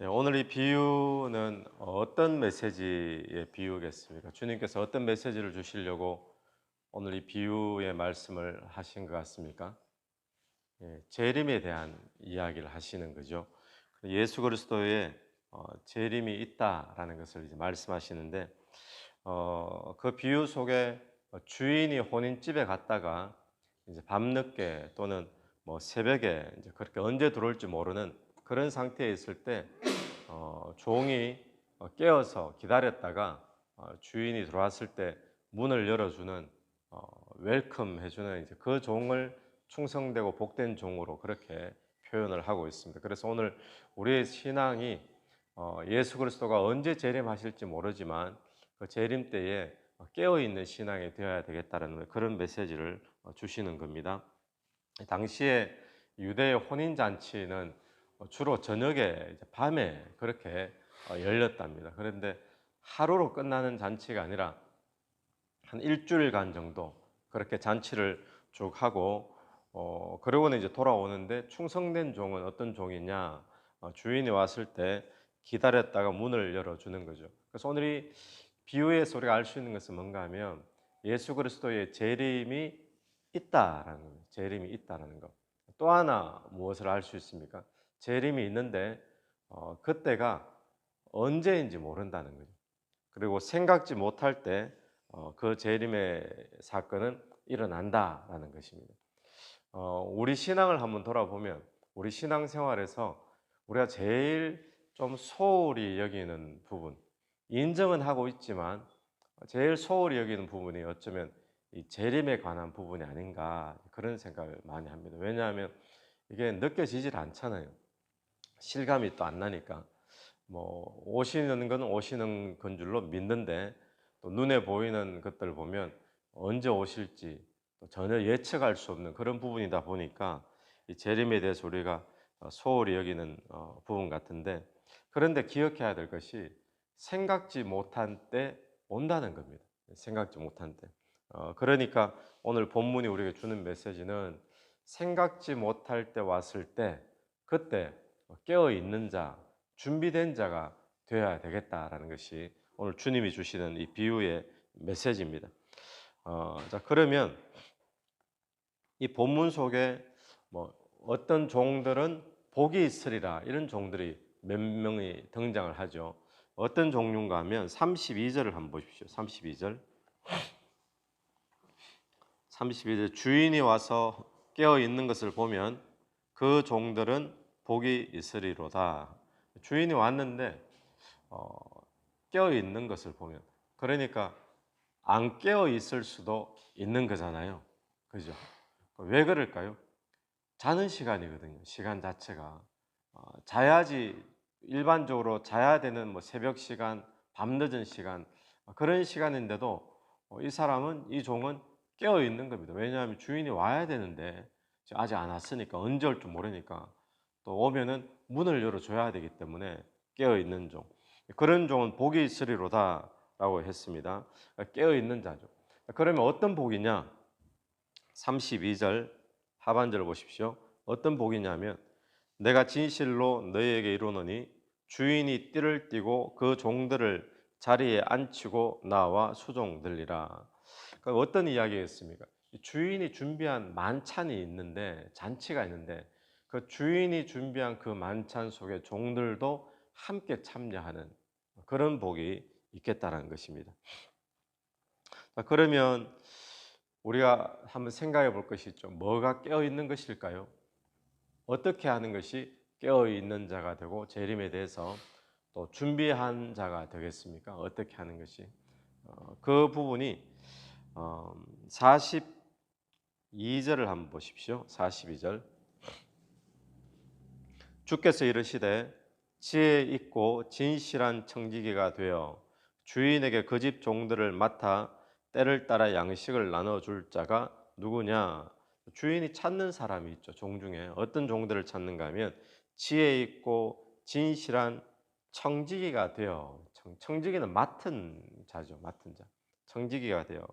네, 오늘 이 비유는 어떤 메시지의 비유겠습니까? 주님께서 어떤 메시지를 주시려고 오늘 이 비유의 말씀을 하신 것 같습니까? 예, 재림에 대한 이야기를 하시는 거죠. 예수 그리스도의 어, 재림이 있다라는 것을 이제 말씀하시는데 어, 그 비유 속에 주인이 혼인집에 갔다가 이제 밤늦게 또는 뭐 새벽에 그렇게 언제 들어올지 모르는 그런 상태에 있을 때 어, 종이 어, 깨어서 기다렸다가 어, 주인이 들어왔을 때 문을 열어주는 어, 웰컴 해주는 이제 그 종을 충성되고 복된 종으로 그렇게 표현을 하고 있습니다. 그래서 오늘 우리의 신앙이 어, 예수 그리스도가 언제 재림하실지 모르지만 그 재림 때에 깨어 있는 신앙이 되어야 되겠다는 그런 메시지를 어, 주시는 겁니다. 당시에 유대의 혼인 잔치는 주로 저녁에 밤에 그렇게 어, 열렸답니다. 그런데 하루로 끝나는 잔치가 아니라 한 일주일간 정도 그렇게 잔치를 쭉 하고 어, 그러고는 이제 돌아오는데 충성된 종은 어떤 종이냐 어, 주인이 왔을 때 기다렸다가 문을 열어주는 거죠. 그래서 오늘 이 비유에서 우리가 알 수 있는 것은 뭔가 하면 예수 그리스도의 재림이 있다라는 거예요. 재림이 있다라는 것. 또 하나 무엇을 알 수 있습니까? 재림이 있는데 어, 그때가 언제인지 모른다는 거죠. 그리고 생각지 못할 때그 어, 재림의 사건은 일어난다라는 것입니다. 어, 우리 신앙을 한번 돌아보면 우리 신앙 생활에서 우리가 제일 좀 소홀히 여기는 부분, 인정은 하고 있지만 제일 소홀히 여기는 부분이 어쩌면 이 재림에 관한 부분이 아닌가 그런 생각을 많이 합니다. 왜냐하면 이게 느껴지질 않잖아요. 실감이 또 안 나니까 뭐 오시는 건 오시는 건 줄로 믿는데 또 눈에 보이는 것들 보면 언제 오실지 전혀 예측할 수 없는 그런 부분이다 보니까 이 재림에 대해서 우리가 어, 소홀히 여기는 어, 부분 같은데 그런데 기억해야 될 것이 생각지 못한 때 온다는 겁니다. 생각지 못한 때. 어, 그러니까 오늘 본문이 우리에게 주는 메시지는 생각지 못할 때 왔을 때 그때 깨어 있는 자, 준비된 자가 되어야 되겠다라는 것이 오늘 주님이 주시는 이 비유의 메시지입니다. 어, 자 그러면 이 본문 속에 뭐 어떤 종들은 복이 있으리라 이런 종들이 몇 명이 등장을 하죠. 어떤 종류인가 하면 32절을 한번 보십시오. 32절. 32절 주인이 와서 깨어 있는 것을 보면 그 종들은 복이 있으리로다. 주인이 왔는데 어, 깨어 있는 것을 보면 그러니까 안 깨어 있을 수도 있는 거잖아요. 그죠? 왜 그럴까요? 자는 시간이거든요. 시간 자체가 어, 자야지 일반적으로 자야 되는 뭐 새벽 시간, 밤늦은 시간 그런 시간인데도 어, 이 사람은 이 종은 깨어 있는 겁니다. 왜냐하면 주인이 와야 되는데 아직 안 왔으니까 언제 올 줄 모르니까 또 오면은 문을 열어줘야 되기 때문에 깨어 있는 종 그런 종은 복이 있으리로다라고 했습니다. 깨어 있는 자죠. 그러면 어떤 복이냐? 32절 하반절을 보십시오. 어떤 복이냐면 내가 진실로 너희에게 이르노니 주인이 띠를 띠고 그 종들을 자리에 앉히고 나와 수종들리라. 그러니까 어떤 이야기였습니까? 주인이 준비한 만찬이 있는데 잔치가 있는데 그 주인이 준비한 그 만찬 속에 종들도 함께 참여하는 그런 복이 있겠다라는 것입니다. 자, 그러면 우리가 한번 생각해 볼 것이 있죠. 뭐가 깨어 있는 것일까요? 어떻게 하는 것이 깨어 있는 자가 되고 재림에 대해서 또 준비한 자가 되겠습니까? 어떻게 하는 것이 어, 그 부분이 어, 42절을 한번 보십시오. 42절 주께서 이르시되 지혜 있고 진실한 청지기가 되어 주인에게 그 집 종들을 맡아 때를 따라 양식을 나눠 줄 자가 누구냐? 주인이 찾는 사람이 있죠. 종 중에 어떤 종들을 찾는가 하면 지혜 있고 진실한 청지기가 되어 청 지기는 맡은 자죠. 맡은 자. 청지기가 되어.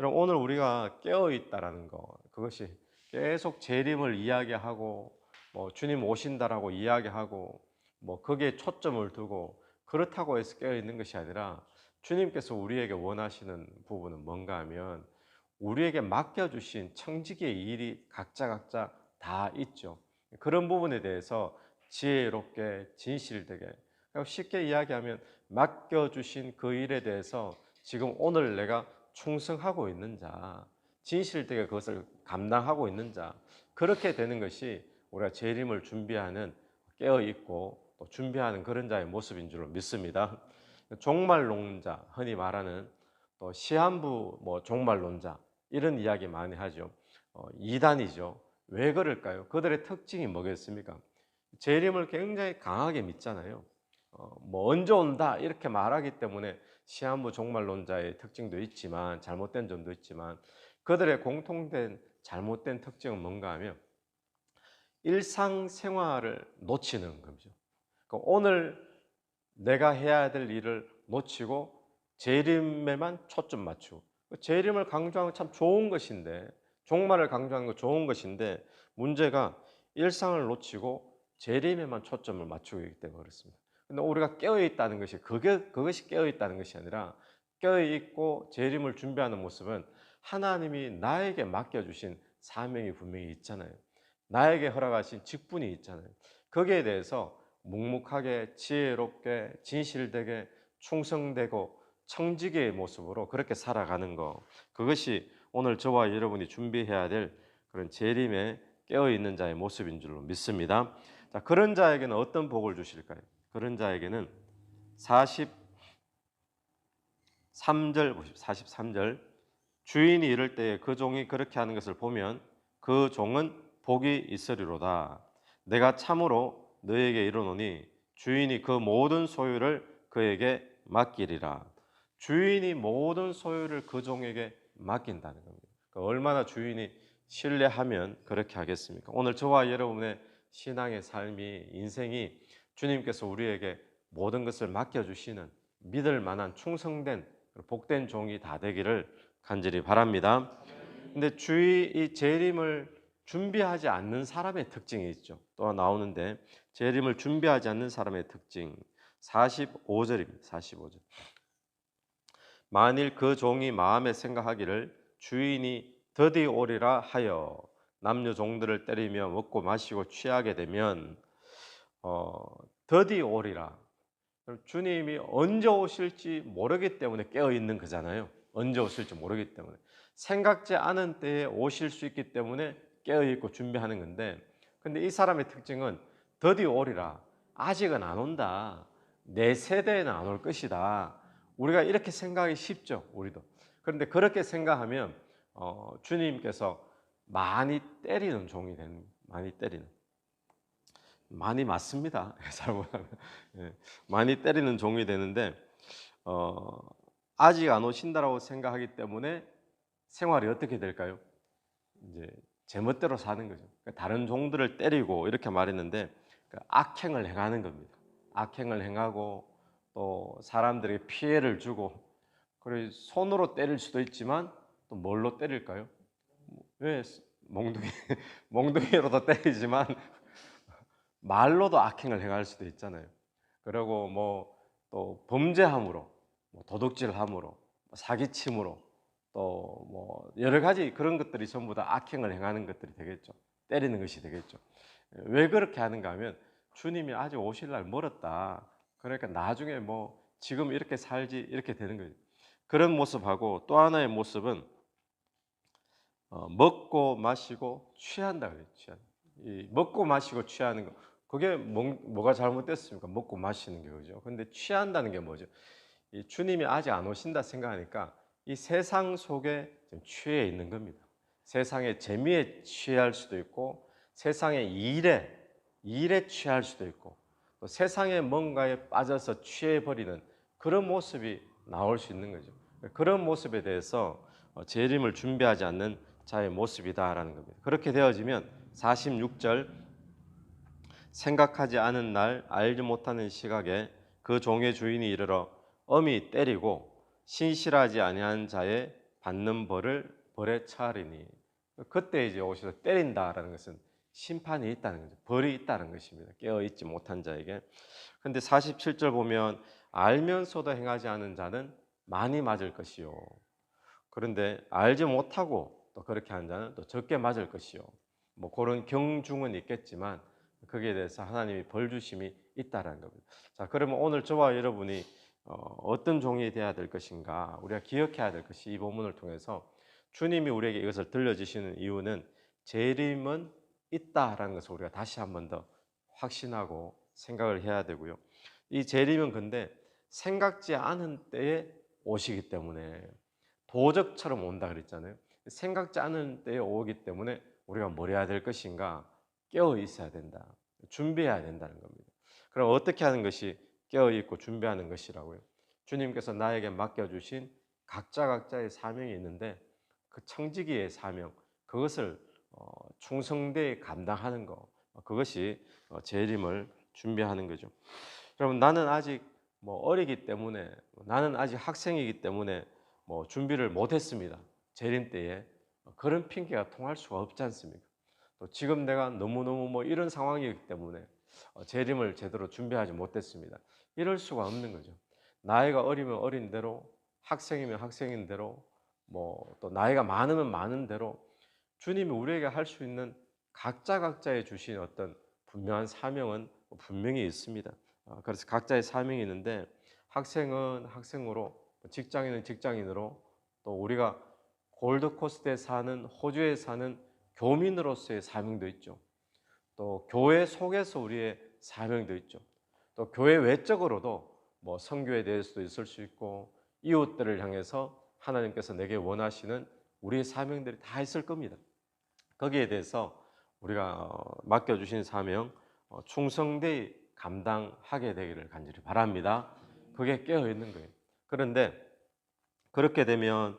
여러분 오늘 우리가 깨어 있다라는 거 그것이 계속 재림을 이야기하고 뭐 주님 오신다라고 이야기하고 뭐 거기에 초점을 두고 그렇다고 해서 깨어 있는 것이 아니라 주님께서 우리에게 원하시는 부분은 뭔가 하면 우리에게 맡겨 주신 청지기의 일이 각자 각자 다 있죠. 그런 부분에 대해서 지혜롭게 진실되게 쉽게 이야기하면 맡겨 주신 그 일에 대해서 지금 오늘 내가 충성하고 있는 자, 진실되게 그것을 감당하고 있는 자, 그렇게 되는 것이 우리가 재림을 준비하는 깨어 있고 또 준비하는 그런 자의 모습인 줄로 믿습니다. 종말론자 흔히 말하는 또 시한부 뭐 종말론자 이런 이야기 많이 하죠. 어, 이단이죠. 왜 그럴까요? 그들의 특징이 뭐겠습니까? 재림을 굉장히 강하게 믿잖아요. 어, 뭐 언제 온다 이렇게 말하기 때문에 시한부 종말론자의 특징도 있지만 잘못된 점도 있지만 그들의 공통된 잘못된 특징은 뭔가 하면 일상생활을 놓치는 거죠. 그러니까 오늘 내가 해야 될 일을 놓치고 재림에만 초점 맞추고 재림을 강조하는 건참 좋은 것인데 종말을 강조하는 건 좋은 것인데 문제가 일상을 놓치고 재림에만 초점을 맞추고 있기 때문에 그렇습니다. 근데 우리가 깨어 있다는 것이 그게 그것이 깨어 있다는 것이 아니라 깨어 있고 재림을 준비하는 모습은 하나님이 나에게 맡겨 주신 사명이 분명히 있잖아요. 나에게 허락하신 직분이 있잖아요. 거기에 대해서 묵묵하게 지혜롭게 진실되게 충성되고 청지기의 모습으로 그렇게 살아가는 거 그것이 오늘 저와 여러분이 준비해야 될 그런 재림에 깨어 있는 자의 모습인 줄로 믿습니다. 자, 그런 자에게는 어떤 복을 주실까요? 그런 자에게는 43절 보십시오. 43절 주인이 이럴 때에 그 종이 그렇게 하는 것을 보면 그 종은 복이 있으리로다. 내가 참으로 너에게 이르노니 주인이 그 모든 소유를 그에게 맡기리라. 주인이 모든 소유를 그 종에게 맡긴다는 겁니다. 그러니까 얼마나 주인이 신뢰하면 그렇게 하겠습니까? 오늘 저와 여러분의 신앙의 삶이 인생이 주님께서 우리에게 모든 것을 맡겨주시는 믿을 만한 충성된 복된 종이 다 되기를 간절히 바랍니다. 근데 주의 이 재림을 준비하지 않는 사람의 특징이 있죠. 또 나오는데 재림을 준비하지 않는 사람의 특징 45절입니다. 45절. 만일 그 종이 마음에 생각하기를 주인이 더디 오리라 하여 남녀 종들을 때리며 먹고 마시고 취하게 되면 어, 더디 오리라. 주님이 언제 오실지 모르기 때문에 깨어 있는 거잖아요. 언제 오실지 모르기 때문에 생각지 않은 때에 오실 수 있기 때문에 깨어 있고 준비하는 건데, 근데 이 사람의 특징은 더디 오리라. 아직은 안 온다. 내 세대에는 안 올 것이다. 우리가 이렇게 생각하기 쉽죠, 우리도. 그런데 그렇게 생각하면 어, 주님께서 많이 때리는 종이 되는, 많이 때리는. 많이 맞습니다. 예, 많이 때리는 종이 되는데 어, 아직 안 오신다라고 생각하기 때문에 생활이 어떻게 될까요? 이제 제멋대로 사는 거죠. 그러니까 다른 종들을 때리고 이렇게 말했는데 그 악행을 행하는 겁니다. 악행을 행하고 또 사람들에게 피해를 주고 그리고 손으로 때릴 수도 있지만 또 뭘로 때릴까요? 왜 몽둥이 몽둥이로도 때리지만 말로도 악행을 행할 수도 있잖아요. 그리고 뭐 또 범죄함으로, 뭐 도둑질함으로, 뭐 사기침으로 또 뭐 여러 가지 그런 것들이 전부 다 악행을 행하는 것들이 되겠죠. 때리는 것이 되겠죠. 왜 그렇게 하는가 하면 주님이 아직 오실 날 멀었다. 그러니까 나중에 뭐 지금 이렇게 살지 이렇게 되는 거예요. 그런 모습하고 또 하나의 모습은 어, 먹고 마시고 취한다 그래요. 이 먹고 마시고 취하는 거. 그게 뭐, 가 잘못됐습니까? 먹고 마시는 게 그죠. 근데 취한다는 게 뭐죠? 이 주님이 아직 안 오신다 생각하니까 이 세상 속에 좀 취해 있는 겁니다. 세상의 재미에 취할 수도 있고 세상의 일에 일에 취할 수도 있고 또 세상의 뭔가에 빠져서 취해 버리는 그런 모습이 나올 수 있는 거죠. 그런 모습에 대해서 어, 재림을 준비하지 않는 자의 모습이다라는 겁니다. 그렇게 되어지면 46절 생각하지 않은 날 알지 못하는 시각에 그 종의 주인이 이르러 엄히 때리고 신실하지 아니한 자의 받는 벌을 벌에 차리니 그때 이제 오셔서 때린다라는 것은 심판이 있다는 거죠. 벌이 있다는 것입니다. 깨어 있지 못한 자에게. 근데 47절 보면 알면서도 행하지 않은 자는 많이 맞을 것이요. 그런데 알지 못하고 또 그렇게 한 자는 또 적게 맞을 것이요. 뭐 그런 경중은 있겠지만 거기에 대해서 하나님이 벌 주심이 있다라는 겁니다. 자, 그러면 오늘 저와 여러분이 어, 어떤 종이 되어야 될 것인가 우리가 기억해야 될 것이 이 본문을 통해서 주님이 우리에게 이것을 들려주시는 이유는 재림은 있다라는 것을 우리가 다시 한 번 더 확신하고 생각을 해야 되고요. 이 재림은 근데 생각지 않은 때에 오시기 때문에 도적처럼 온다 그랬잖아요. 생각지 않은 때에 오기 때문에 우리가 뭘 해야 될 것인가 깨어 있어야 된다. 준비해야 된다는 겁니다. 그럼 어떻게 하는 것이 깨어 있고 준비하는 것이라고요? 주님께서 나에게 맡겨 주신 각자 각자의 사명이 있는데 그 청지기의 사명 그것을 어, 충성되이 감당하는 거 그것이 어, 재림을 준비하는 거죠. 여러분 나는 아직 뭐 어리기 때문에 나는 아직 학생이기 때문에 뭐 준비를 못했습니다. 재림 때에 그런 핑계가 통할 수가 없지 않습니까? 또 지금 내가 너무 너무 뭐 이런 상황이기 때문에 어, 재림을 제대로 준비하지 못했습니다. 이럴 수가 없는 거죠. 나이가 어리면 어린 대로 학생이면 학생인 대로 뭐 또 나이가 많으면 많은 대로 주님이 우리에게 할 수 있는 각자 각자의 주신 어떤 분명한 사명은 분명히 있습니다. 아, 그래서 각자의 사명이 있는데 학생은 학생으로 직장인은 직장인으로 또 우리가 골드코스트에 사는 호주에 사는 교민으로서의 사명도 있죠. 또 교회 속에서 우리의 사명도 있죠. 또 교회 외적으로도 뭐 선교에 대해서도 있을 수 있고 이웃들을 향해서 하나님께서 내게 원하시는 우리의 사명들이 다 있을 겁니다. 거기에 대해서 우리가 어, 맡겨주신 사명 어, 충성되이 감당하게 되기를 간절히 바랍니다. 그게 깨어 있는 거예요. 그런데 그렇게 되면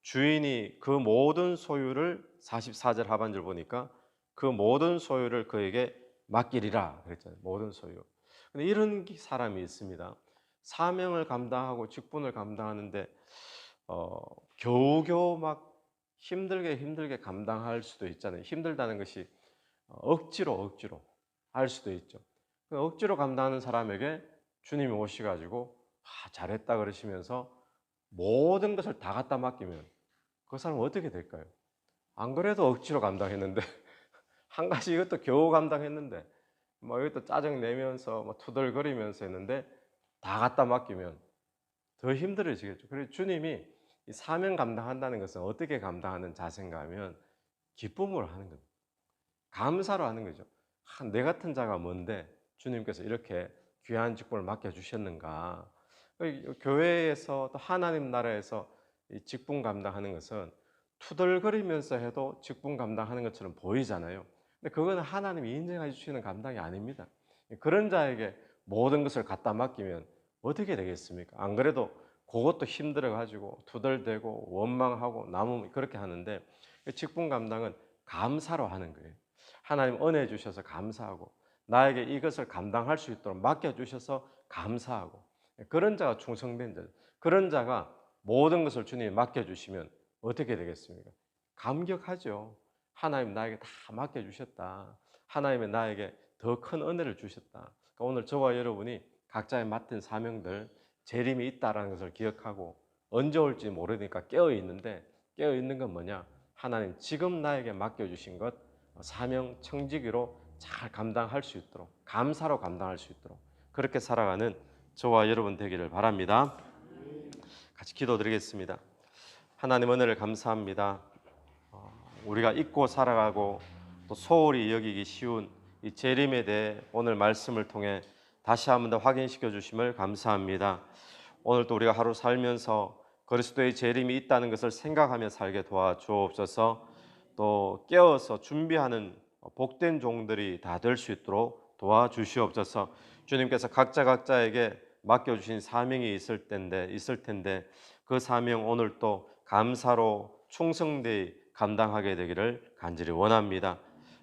주인이 그 모든 소유를 44절 하반절 보니까 그 모든 소유를 그에게 맡기리라 그랬잖아요. 모든 소유. 근데 이런 사람이 있습니다. 사명을 감당하고 직분을 감당하는데 어, 겨우겨우 막 힘들게 힘들게 감당할 수도 있잖아요. 힘들다는 것이 억지로 억지로 할 수도 있죠. 그 억지로 감당하는 사람에게 주님이 오시가지고 아, 잘했다 그러시면서 모든 것을 다 갖다 맡기면 그 사람은 어떻게 될까요? 안 그래도 억지로 감당했는데 한 가지 이것도 겨우 감당했는데 뭐 이것도 짜증 내면서 뭐 투덜거리면서 했는데 다 갖다 맡기면 더 힘들어지겠죠. 그래서 주님이 이 사명 감당한다는 것은 어떻게 감당하는 자세인가 하면 기쁨으로 하는 겁니다. 감사로 하는 거죠. 아, 내 같은 자가 뭔데 주님께서 이렇게 귀한 직분을 맡겨주셨는가. 교회에서 또 하나님 나라에서 이 직분 감당하는 것은 투덜거리면서 해도 직분 감당하는 것처럼 보이잖아요. 근데 그거는 하나님이 인정해 주시는 감당이 아닙니다. 그런 자에게 모든 것을 갖다 맡기면 어떻게 되겠습니까? 안 그래도 그것도 힘들어 가지고 투덜대고 원망하고 남음 그렇게 하는데 직분 감당은 감사로 하는 거예요. 하나님 은혜 주셔서 감사하고 나에게 이것을 감당할 수 있도록 맡겨 주셔서 감사하고 그런 자가 충성된 자. 그런 자가 모든 것을 주님이 맡겨 주시면 어떻게 되겠습니까? 감격하죠. 하나님 나에게 다 맡겨 주셨다. 하나님이 나에게 더 큰 은혜를 주셨다. 그러니까 오늘 저와 여러분이 각자의 맡은 사명들 재림이 있다라는 것을 기억하고 언제 올지 모르니까 깨어 있는데 깨어 있는 건 뭐냐? 하나님 지금 나에게 맡겨 주신 것 사명 청지기로 잘 감당할 수 있도록 감사로 감당할 수 있도록 그렇게 살아가는 저와 여러분 되기를 바랍니다. 같이 기도드리겠습니다. 하나님 은혜를 감사합니다. 어, 우리가 잊고 살아가고 또 소홀히 여기기 쉬운 이 재림에 대해 오늘 말씀을 통해 다시 한 번 더 확인시켜 주심을 감사합니다. 오늘도 우리가 하루 살면서 그리스도의 재림이 있다는 것을 생각하며 살게 도와주옵소서. 또 깨어서 준비하는 복된 종들이 다 될 수 있도록 도와주시옵소서. 주님께서 각자 각자에게 맡겨 주신 사명이 있을 텐데 있을 텐데 그 사명 오늘 또 감사로 충성되이 감당하게 되기를 간절히 원합니다.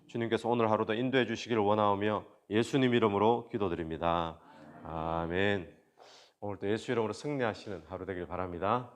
주님께서 오늘 하루도 인도해 주시기를 원하오며 예수님 이름으로 기도드립니다. 아멘. 오늘도 예수 이름으로 승리하시는 하루 되길 바랍니다.